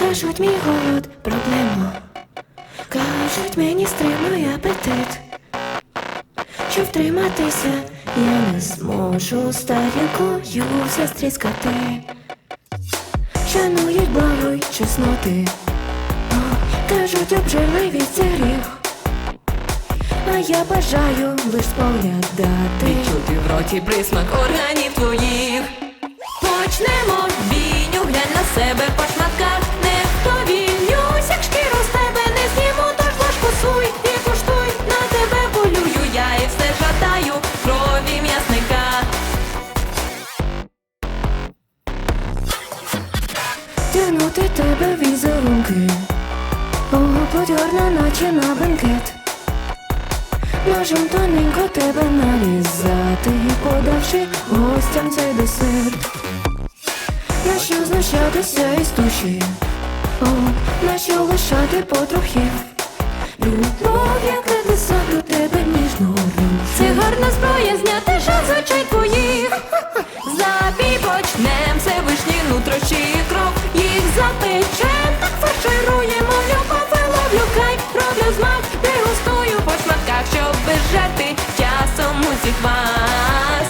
Кажуть, мій голод проблема. Кажуть, мені стримує апетит. Щоб втриматися, я не зможу старінкою все стріскати. Шанують благо чесноти. О, кажуть, обжирливість це гріх. А я бажаю лиш споглядати. Відчути в роті присмак органів твоїх. Почнемо бійню, глянь на себе Тянути тебе візерунки. Будь наче на бенкет. Ножем тоненько тебе нарізати Подавши гостям цей десерт. Нащо знущатися із душі О, нащо лишати потрохи Любов, як до тебе ніжно Це гарна зброя Їх запечем, так фаршируємо любов і ловлю кайф, роблю змак, дегустую по шматках, щоб безжати часом усіх вас.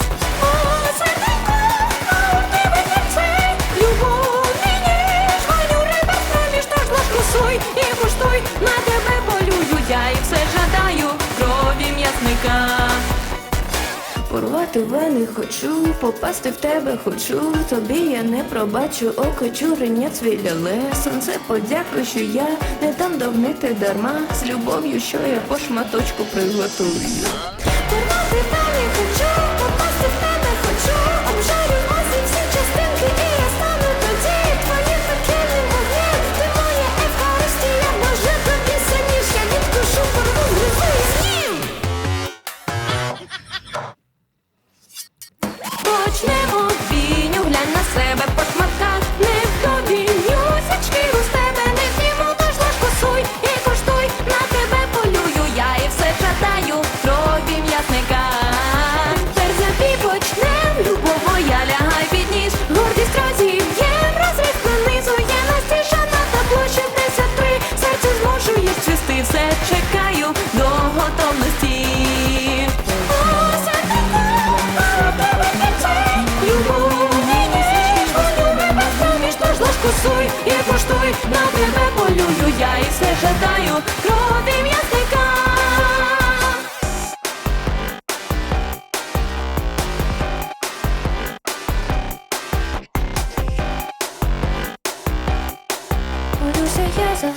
Любов мені, жваню риба проміж, тож ложку суй і куштуй, на тебе полюю я і все жадаю крові м'ясника. Порвати вени хочу, попасти в тебе хочу, тобі я не пробачу, око чурення цвіляле сонце подякуй, що я не дам довнити дарма, з любов'ю, що я по шматочку приготую. Порвати вени хочу, тож суй і поштуй На тебе полюю, я і все жадаю Крові м'ясника. Полюся я за